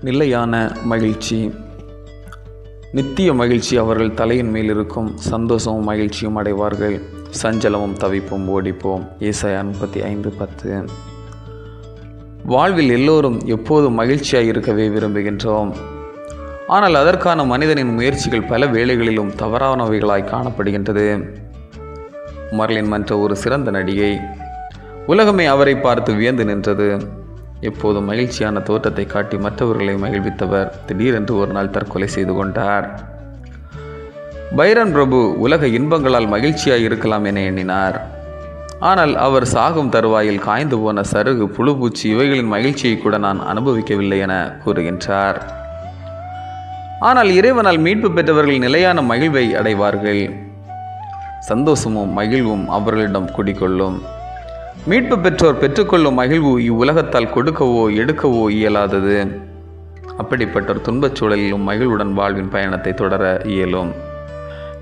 நிலையான மகிழ்ச்சி. நித்திய மகிழ்ச்சி அவர்கள் தலையின் மேல் இருக்கும். சந்தோஷமும் மகிழ்ச்சியும் அடைவார்கள். சஞ்சலமும் தவிப்பும் ஓடிப்போம். ஏசாயா முப்பத்தி ஐந்து பத்து. வாழ்வில் எல்லோரும் எப்போதும் மகிழ்ச்சியாக இருக்கவே விரும்புகின்றோம். ஆனால் அதற்கான மனிதனின் முயற்சிகள் பல வேளைகளிலும் தவறானவைகளாய் காணப்படுகின்றது. மர்லின் மன்ற ஒரு சிறந்த நடிகை. உலகமே அவரை பார்த்து வியந்து நின்றது. எப்போதும் மகிழ்ச்சியான தோற்றத்தை காட்டி மற்றவர்களை மகிழ்வித்தவர். திடீரென்று ஒரு நாள் தற்கொலை செய்து கொண்டார். பைரன் பிரபு உலக இன்பங்களால் மகிழ்ச்சியாய் இருக்கலாம் என எண்ணினார். ஆனால் அவர் சாகும் தருவாயில் காய்ந்து போன சருகு புழுபூச்சி இவைகளின் மகிழ்ச்சியை கூட நான் அனுபவிக்கவில்லை என கூறுகின்றார். ஆனால் இறைவனால் மீட்பு பெற்றவர்கள் நிலையான மகிழ்வை அடைவார்கள். சந்தோஷமும் மகிழ்வும் அவர்களிடம் குடிக்கொள்ளும் மீட்பு பெற்றோர் பெற்றுக்கொள்ளும் மகிழ்வு இவ்வுலகத்தால் கொடுக்கவோ எடுக்கவோ இயலாதது. அப்படிப்பட்டோர் துன்பச் சூழலிலும் மகிழ்வுடன் வாழ்வின் பயணத்தை தொடர இயலும்.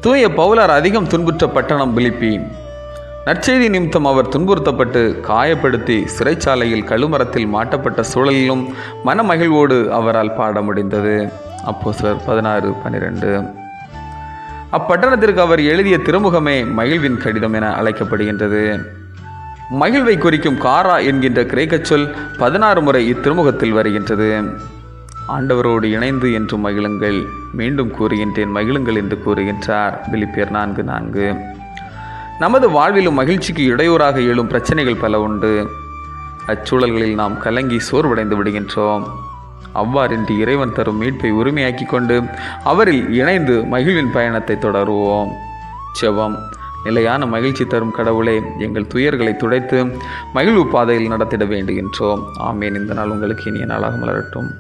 தூய பவுலார் அதிகம் துன்புற்ற பட்டணம் பிலிப்பி நற்செய்தி நிமித்தம் அவர் துன்புறுத்தப்பட்டு காயப்படுத்தி சிறைச்சாலையில் கழுமரத்தில் மாட்டப்பட்ட சூழலிலும் மனமகிழ்வோடு அவரால் பாட முடிந்தது. அப்போ சிலர் பதினாறு பன்னிரெண்டு அப்பட்டணத்திற்கு அவர் எழுதிய திருமுகமே மகிழ்வின் கடிதம் என அழைக்கப்படுகின்றது. மகிழ்வை குறிக்கும் காரா என்கின்ற கிரேக்கச் சொல் பதினாறு முறை இத்திருமுகத்தில் வருகின்றது. ஆண்டவரோடு இணைந்து என்று மகிழுங்கள். மீண்டும் கூறுகின்றேன் மகிழுங்கள் என்று கூறுகின்றார். விழிப்பேர் நான்கு நான்கு. நமது வாழ்விலும் மகிழ்ச்சிக்கு இடையூறாக எழும் பிரச்சனைகள் பல உண்டு. அச்சூழல்களில் நாம் கலங்கி சோர்வடைந்து விடுகின்றோம். அவ்வாறின்றி இறைவன் தரும் மீட்பை உரிமையாக்கி கொண்டு அவரில் இணைந்து மகிழ்வின் பயணத்தை தொடருவோம். செவம் நிலையான மகிழ்ச்சி தரும் கடவுளே எங்கள் துயர்களை துடைத்து மகிழ்வு பாதையில் நடத்திட வேண்டுகின்றோம். ஆமேன். இந்த நாள் உங்களுக்கு இனிய நாளாக மலரட்டும்.